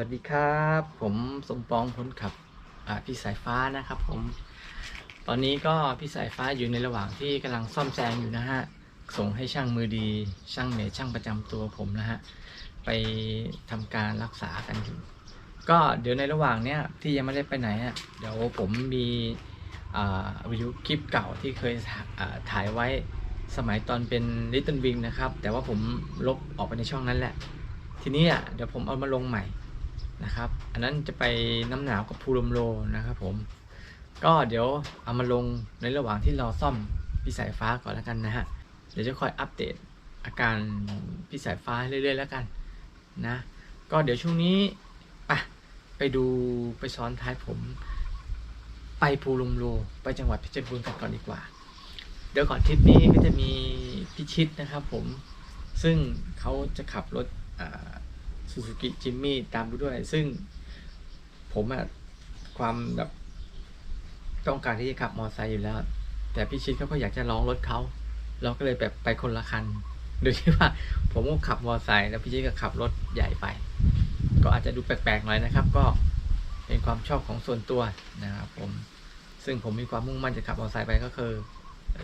วัสดีครับ ผมสมปองพ้นขับพี่สายฟ้านะครับผม ตอนนี้ก็พี่สายฟ้าอยู่ในระหว่างที่กำลังซ่อมแซมอยู่นะฮะ ส่งให้ช่างมือดีช่างเมทช่างประจำตัวผมนะฮะ ไปทำการรักษากันอยู่ ก็เดี๋ยวในระหว่างเนี้ยที่ยังไม่ได้ไปไหนอะเดี๋ยวผมมีอ่าวิดีโอคลิปเก่าที่เคยถ่าอ่าถ่ายไว้สมัยตอนเป็น Little Wing นะครับ แต่ว่าผมลบออกไปในช่องนั้นแหละ ทีนี้อะเดี๋ยวผมเอามาลงใหม่ นะครับ อันนั้นจะไปน้ำหนาวกับภูลมโลนะครับผม ก็เดี๋ยวเอามาลงในระหว่างที่เราซ่อมพี่สายฟ้าก่อนแล้วกันนะฮะ เดี๋ยวจะคอยอัปเดตอาการพี่สายฟ้าเรื่อยๆแล้วกันนะ ก็เดี๋ยวช่วงนี้ไปไปดูไปซ้อนท้ายผม ไปภูลมโล ไปจังหวัดเพชรบูรณ์กันก่อนดีกว่า เดี๋ยวก่อนทริปนี้ก็จะมีพิชิตนะครับผม ซึ่งเขาจะขับรถ ซูซูกิจิมมี่ตามไปด้วย ซึ่งผมอะความแบบต้องการที่จะขับมอเตอร์ไซค์อยู่แล้ว แต่พี่ชิดเขาก็อยากจะลองรถเขาเราก็เลยแบบไปคนละคัน โดยที่ว่าผมก็ขับมอเตอร์ไซค์แล้วพี่ชิดก็ขับรถใหญ่ไป ก็อาจจะดูแปลกๆหน่อยนะครับ ก็เป็นความชอบของส่วนตัวนะครับผมซึ่งผมมีความมุ่งมั่นจะขับมอเตอร์ไซค์ไปก็คือ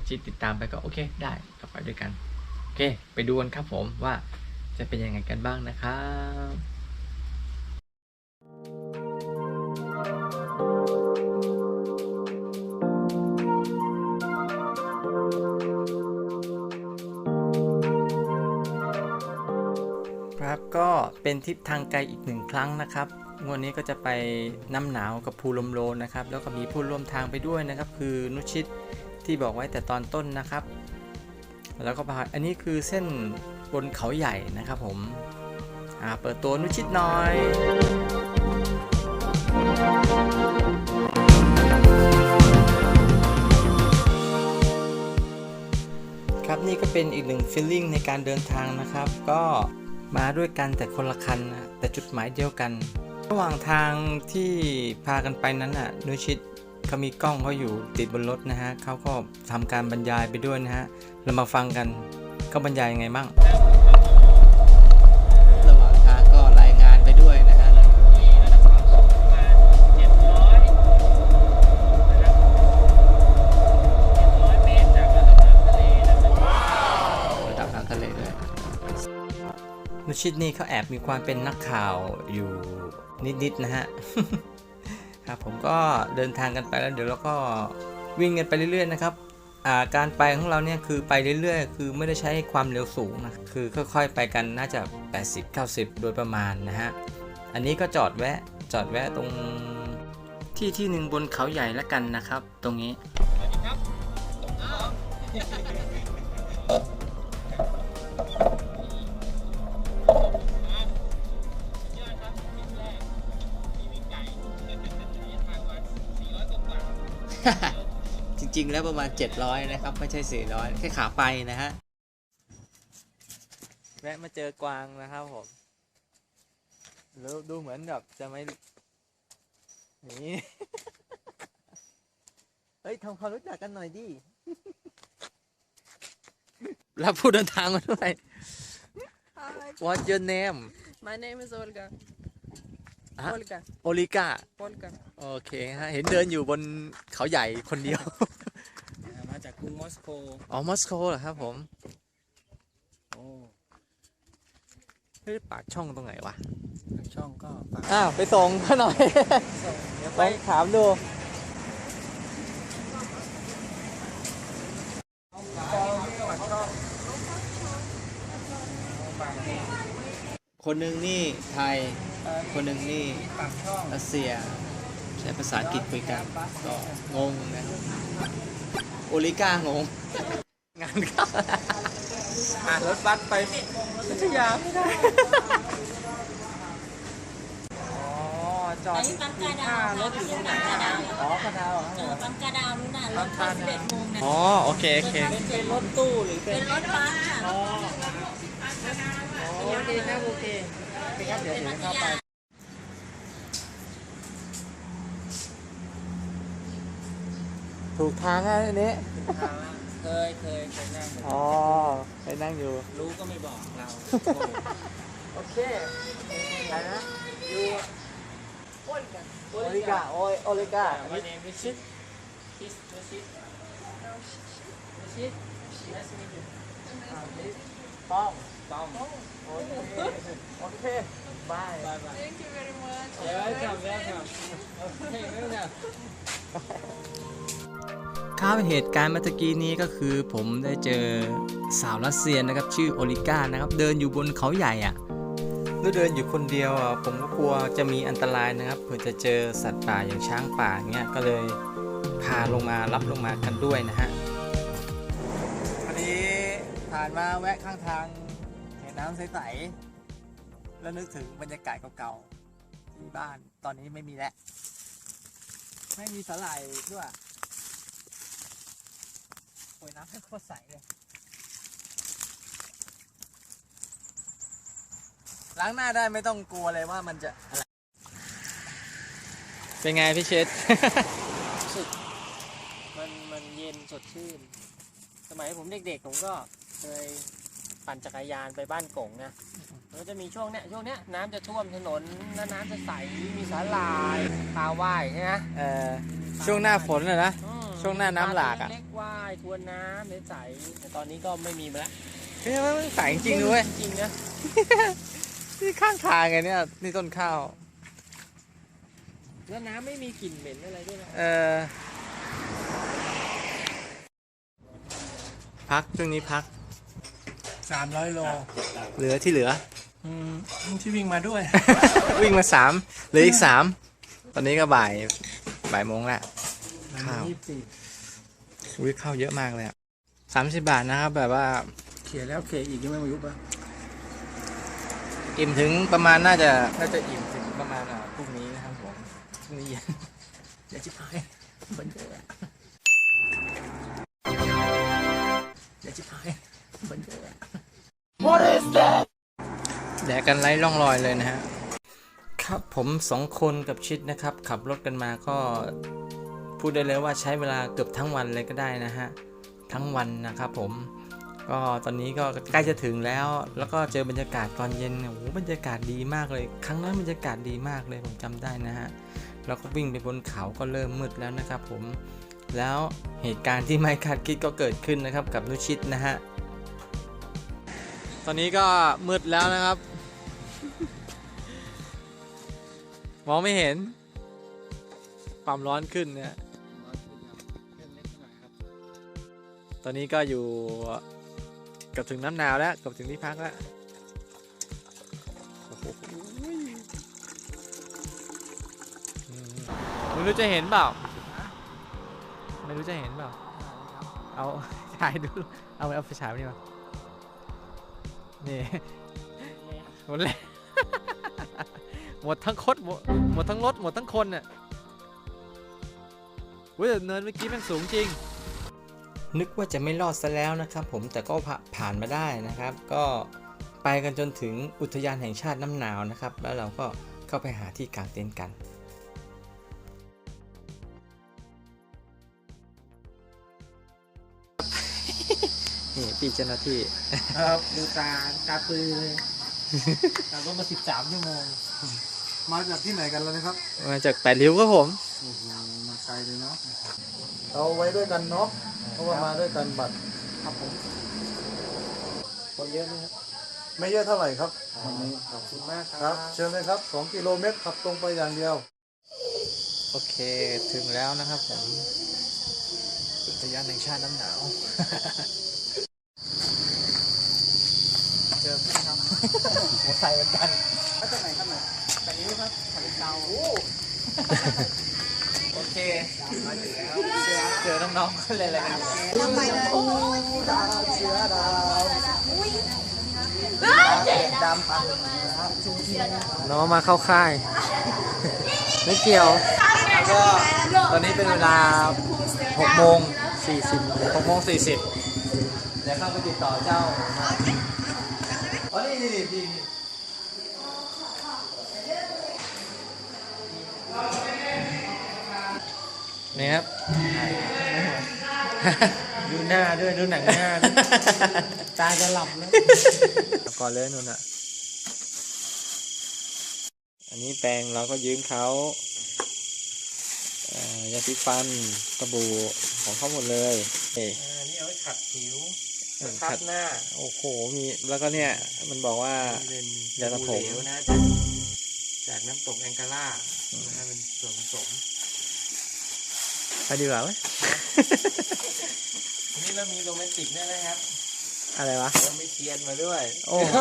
ชิดติดตามไปก็โอเค ได้ก็ไปด้วยกัน โอเค ไปดูกันครับผมว่า จะเป็นยังไงกันบ้างนะครับครับก็เป็นทริปทางไกลอีกหนึ่งครั้งนะครับงวดนี้ก็จะไปน้ำหนาวกับภูลมโลนะครับ แล้วก็มีผู้ร่วมทางไปด้วยนะครับ คือนุชิตที่บอกไว้แต่ตอนต้นนะครับ แล้วก็พาอันนี้คือเส้น บนเขาใหญ่นะครับผมเปิดตัวนุชิตน่อยครับนี่ก็เป็นอีกหนึ่งฟีลลิ่งในการเดินทางนะครับ ก็มาด้วยกันแต่คนละคันแต่จุดหมายเดียวกัน ระหว่างทางที่พากันไปนั้นน่ะนุชิตเขามีกล้องเขาอยู่ติดบนรถนะฮะเขาก็ทำการบรรยายไปด้วยนะฮะเรามาฟังกัน เขาบรรยายยังไงบ้างระหว่างทางก็รายงานไปด้วยนะฮะระดับน้ำทะเลด้วยนุชิตนี่เขาแอบมีความเป็นนักข่าวอยู่นิดๆนะฮะครับผมก็เดินทางกันไปแล้วเดี๋ยวเราก็วิ่งกันไปเรื่อยๆนะครับอ่า การไปของเราเนี่ยคือไปเรื่อยๆ คือไม่ได้ใช้ความเร็วสูงนะคือค่อยๆไปกันน่าจะ 80-90 โดยประมาณนะฮะอันนี้ก็จอดแวะจอดแวะตรงที่ที่หนึ่งบนเขาใหญ่แล้วกันนะครับ ตรงนี้จ ริง ๆ แล้วประมาณ 700 นะครับ ไม่ใช่ 400 แค่ขาไปนะฮะแวะมาเจอกวางนะครับผมแล้วดูเหมือนแบบจะไม่นี่เฮ้ยทำความรู้จักกันหน่อยดิรับผู้เดินทางมาด้วย Hi, What's your name my name is Olga. Huh? Olga. โอลิกา Olga. โอเคฮะ เห็นเดินอยู่บนเขาใหญ่คนเดียวมาจา กกรุงมอสโกอ๋อมอสโกเหรอครับผมโอ้เฮ้ยปากช่องตรงไหนวะทางช่องก็ฝากอ้าวไปส่งเขาหน่อยส่งเดี๋ยวไป ไปถามดูคนหนึ่งนี่ไทย คนหนึ่งนี่ปากช่องรัสเซีย ใช้ภาษาอังกฤษคุยกันก็งงนะครับ โอลิก้างง งานเข้าอ่ารถบัสไปพัทยาไม่ได้ อ๋อ จอดอันนี้ปั๊มกาดาวค่ะไม่ใช่ปั๊มกาดาวอ๋อกระดาวเออปั๊มกาดาวนู่นน่ะรถเข้าสิบเอ็ดโมงนะอ๋อ โอเค โอเค เป็นรถตู้หรือเป็นรถบัสค่ะอ๋อโอเคนะโอเคโอเคครับเดี๋ยวเดี๋ยวเข้าไป ถูกทางอะอันนี้เคยเคยเคยนั่งอ๋อไปนั่งอยู่ รู้ก็ไม่บอกเรา โอเคไปนะโอลิกาโอโอลิกา My name is Shit Kiss the Shit The Shit Nice to meet you ป้อง Tom โอเค โอเคบาย Bye bye Thank you very much. Yeah, welcome welcome Okay welcome ค รับเหตุการณ์เมื่อกี้นี้ก็คือ ผมได้เจอสาวรัสเซียนะครับ ชื่อโอลิก้านะครับ เดินอยู่บนเขาใหญ่อะแล้วเดินอยู่คนเดียวอะผมก็กลัวจะมีอันตรายนะครับเผื่อจะเจอสัตว์ป่าอย่างช้างป่าเงี้ยก็เลยพาลงมารับลงมากันด้วยนะฮะวันนี้ผ่านมาแวะข้างทางเห็นน้ำใสๆแล้วนึกถึงบรรยากาศเก่าๆที่บ้านตอนนี้ไม่มีแล้วไม่มีสาหร่ายด้วย ยน้ำโคตรใสเลย ล้างหน้าได้ไม่ต้องกลัวเลยว่ามันจะอะไรเป็นไงพี่เชษ รู้สึกมันมันเย็นสดชื่น สมัยผมเด็กๆผมก็เคยปั่นจักรยานไปบ้านกงนะมันก็จะมีช่วงเนี้ยช่วงเนี้ยน้ำจะท่วมถนนแล้วน้ำจะใสมีสาลายปลาว่ายใช่ไหมเอ่อช่วงหน้าฝนเลยนะ อืม ช่วงหน้าน้ำหลากอะปตัวเล็กๆว่ายทวนน้ำใสๆแต่ตอนนี้ก็ไม่มีมาแล้วเฮ้ยมันใสจริงๆด้วยจริงๆนะนี่ข้างทางไงเนี่ยนี่ต้นข้าว แล้วน้ำไม่มีกลิ่นเหม็นอะไรด้วยนะเอ่อพักช่วงนี้พักสามร้อยโล เหลือที่เหลือที่วิ่งมาด้วย วิ่งมาสามเหลืออีกสามตอนนี้ก็บ่ายบ่ายโมงละ ข้าวยี่สิบสี่อุ้ยข้าวเยอะมากเลยอะสามสิบบาทนะครับ แบบว่าเขียนแล้วเขียนอีกยังไม่มายุบอะอิ่มถึงประมาณน่าจะน่าจะอิ่มถึงประมาณอะพรุ่งนี้นะครับผมพรุ่งนี้เย็นเดี๋ยวจิบหายคนเยอะเดี๋ยวจิบหายคนเยอะแดกกันไร้ร่องรอยเลยนะฮะครับผมสองคนกับชิดนะครับ ขับรถกันมาก็ พูดได้เลยว่าใช้เวลาเกือบทั้งวันเลยก็ได้นะฮะ ทั้งวันนะครับผม ก็ตอนนี้ก็ใกล้จะถึงแล้ว แล้วก็เจอบรรยากาศตอนเย็นเนี่ยโอ้โหบรรยากาศดีมากเลย ครั้งนั้นบรรยากาศดีมากเลยผมจำได้นะฮะแล้วก็วิ่งไปบนเขาก็เริ่มมืดแล้วนะครับผม แล้วเหตุการณ์ที่ไม่คาดคิดก็เกิดขึ้นนะครับกับนุชิตนะฮะ ตอนนี้ก็มืดแล้วนะครับ มองไม่เห็นความร้อนขึ้นเนี่ย ตอนนี้ก็อยู่กับถึงน้ำหนาวแล้วกับถึงที่พักแล้วไม่รู้จะเห็นเปล่า ไม่รู้จะเห็นเปล่า เอาถ่ายดู เอาเอาไฟฉายนี่มานี่หมดเลยหมดทั้งคดหมดหมดทั้งรถหมดทั้งคนน่ะเว้ยแต่เนินเมื่อกี้มันสูงจริง นึกว่าจะไม่รอดซะแล้วนะครับผมแต่ก็ผ่าผ่านมาได้นะครับ ก็ไปกันจนถึงอุทยานแห่งชาติน้ำหนาวนะครับ แล้วเราก็เข้าไปหาที่กางเต็นท์กันนี่พี่เจ้าหน้าที่ครับดูตาตาปือเลยตารถมาสิบสามชั่วโมง มาจากที่ไหนกันแล้วนะครับ มาจากแปดริ้วครับผมโอ้โหมาไกลเลยเนาะเราไว้ด้วยกันเนาะ เพราะว่ามาด้วยกันบัตรครับผมคนเยอะไหมครับไม่เยอะเท่าไหร่ครับวันนี้ขอบคุณมากคครัรับบเชิญเลยครับ 2 กิโลเมตรขับตรงไปอย่างเดียว โอเคถึงแล้วนะครับผมอุทยานแห่งชาติน้ำหนาวเจอพี่ครับหัวใส่เหมือนกันมาจากไหนครับเนี่ยแต่นิ้วครับขับเก่าโอ เคมาถึงแล้วเจอน้องๆก็เลยอะไรกันดำปังน้องมาเข้าค่าย ไม่เกี่ยวแล้วก็ตอนนี้เป็นเวลา6โมง40 6โมง40เดี๋ยวเข้าไปติดต่อเจ้าอ๋อนี่นี่นี่ นี่ครับ ดูหน้าด้วยดูหนังหน้าด้วยตาจะหลับแล้วเอาก่อนเลยนุ่นอะโออันนี้แปรงเราก็ยืมเขาเอ่อยาสีฟันสบู่ของเขาหมดเลยเอ้ยอ่านี่เอาไว้ขัดผิวเออคัขัดดหน้าโอ้โหมีแล้วก็เนี่ย มันบอกว่า เป็นยาสระผม เหลวนะจากจากน้ำตกแองการ่านะฮะเป็นส่วนผสม ไปดีกว่าไหมทีนี้เรามีโรแมนติกด้วยนะครับ อะไรวะเรามีเทียนมาด้วย โอ้โห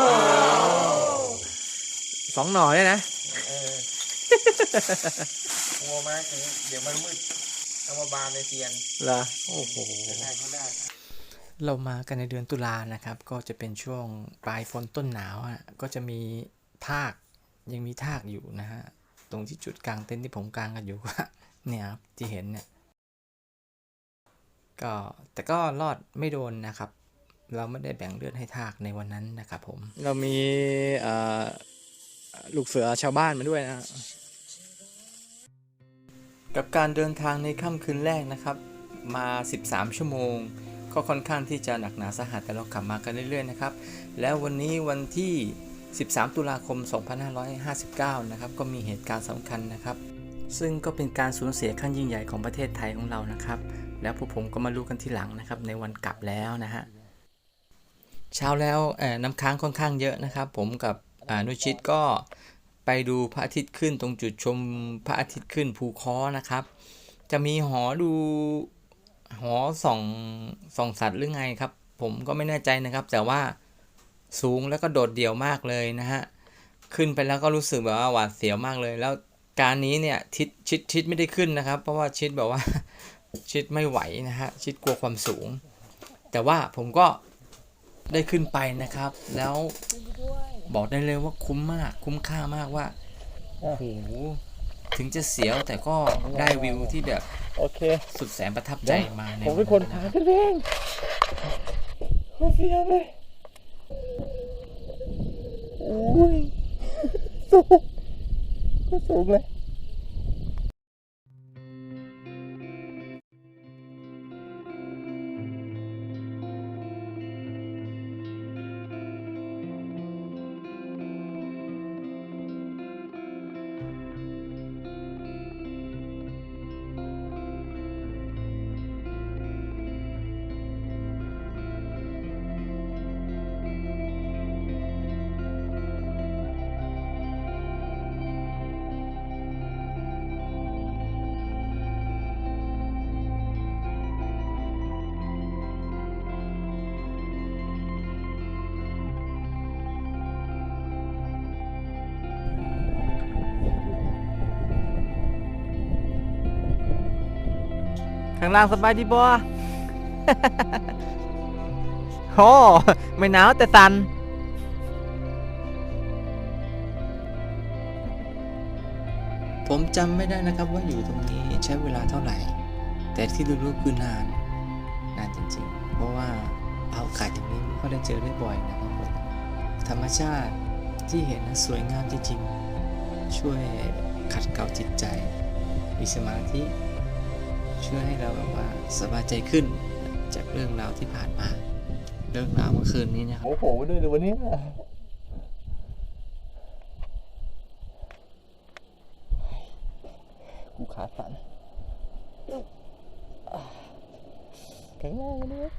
สองหน่อเนี่ยนะเออกลัวมากเลยเดี๋ยวมันมืดเอามาบานในเทียนเหรอโอ้โหจะได้ก็ได้เรามากันในเดือนตุลานะครับ ก็จะเป็นช่วงปลายฝนต้นหนาวอะก็จะมีทากยังมีทากอยู่นะฮะ ตรงที่จุดกลางเต็นท์ที่ผมกางกันอยู่ก็เนี่ยครับที่เห็นเนี่ย ก็แต่ก็รอดไม่โดนนะครับ เราไม่ได้แบ่งเลือดให้ทากในวันนั้นนะครับผม เรามีลูกเสือชาวบ้านมาด้วยนะกับการเดินทางในค่ำคืนแรกนะครับ มา 13 ชั่วโมง ก็ค่อนข้างที่จะหนักหนาสาหัสแต่เราขับมากันเรื่อยๆนะครับ แล้ววันนี้วันที่ 13 ตุลาคม 2559 นะครับ ก็มีเหตุการณ์สำคัญนะครับ ซึ่งก็เป็นการสูญเสียขั้นยิ่งใหญ่ของประเทศไทยของเรานะครับ แล้วพวกผมก็มารู้กันที่หลังนะครับ ในวันกลับแล้วนะฮะเช้าแล้วเอ่อน้ำค้างค่อนข้างเยอะนะครับ ผมกับนุชิตก็ไปดูพระอาทิตย์ขึ้นตรงจุดชมพระอาทิตย์ขึ้นภูคอนะครับ จะมีหอดูหอส่องส่องสัตว์หรือไงครับ ผมก็ไม่แน่ใจนะครับ แต่ว่าสูงแล้วก็โดดเดี่ยวมากเลยนะฮะขึ้นไปแล้วก็รู้สึกแบบว่าหวาดเสียวมากเลยแล้ว การนี้เนี่ยทิศชิดชิดไม่ได้ขึ้นนะครับ เพราะว่าชิดแบบว่าชิดไม่ไหวนะฮะชิดกลัวความสูง แต่ว่าผมก็ได้ขึ้นไปนะครับ แล้วบอกได้เลยว่าคุ้มมากคุ้มค่ามากว่าโอ้โหถึงจะเสียวแต่ก็ได้วิวที่แบบโอเค สุดแสนประทับใจมาในผมเป็นคนวัพานะขึ้นเองโคตรเสียเลยโอ้ยสูง ก็สูง ข้างล่างสบายดีบัวโอ้ไม่หนาวแต่สันผมจำไม่ได้นะครับว่าอยู่ตรงนี้ใช้เวลาเท่าไหร่ แต่ที่รู้ๆคือนาน นานจริงๆ เพราะว่าเอาขายอย่างนี้ไม่ได้เจอได้บ่อยนะครับผมธรรมชาติที่เห็นนะสวยงามจริงๆ ช่วยขัดเกลาจิตใจมีสมาธิ ช่วยให้เราแบบว่าสบายใจขึ้นจากเรื่องราวที่ผ่านมา เรื่องราวเมื่อคืนนี้นะครับโอ้โหด้วยเลยวันนี้กูขาสั่นแข็งแรงเลย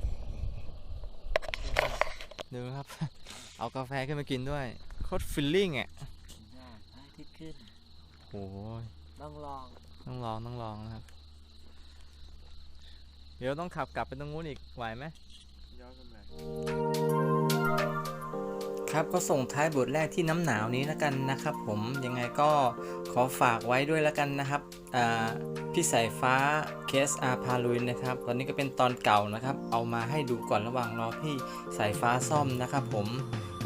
ดูครับ เอากาแฟขึ้นมากินด้วย โคตรฟิลลิ่งอะพระอาทิตย์ขึ้นโอ้ยต้องลอง ต้องลอง ต้องลองนะครับ เดี๋ยวต้องขับกลับไปตรงนู้นอีกไหวไหมย้อนกลับมาครับก็ส่งท้ายบทแรกที่น้ำหนาวนี้แล้วกันนะครับ ผมยังไงก็ขอฝากไว้ด้วยแล้วกันนะครับอ่าพี่สายฟ้าเคสอาพาลุยนะครับ ตอนนี้ก็เป็นตอนเก่านะครับ เอามาให้ดูก่อนระหว่างรอพี่สายฟ้าซ่อมนะครับ ผม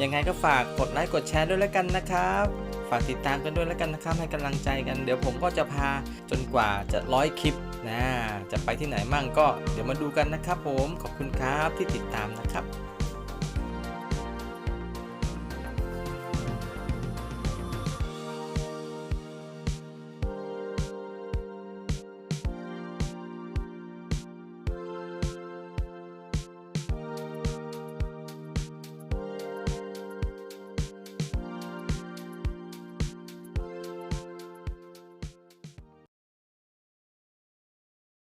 ยังไงก็ฝากกดไลค์กดแชร์ด้วยแล้วกันนะครับ ฝากติดตามกันด้วยแล้วกันนะครับให้กำลังใจกัน เดี๋ยวผมก็จะพาจนกว่าจะร้อยคลิปนะจะไปที่ไหนมั่งก็เดี๋ยวมาดูกันนะครับผมขอบคุณครับที่ติดตามนะครับ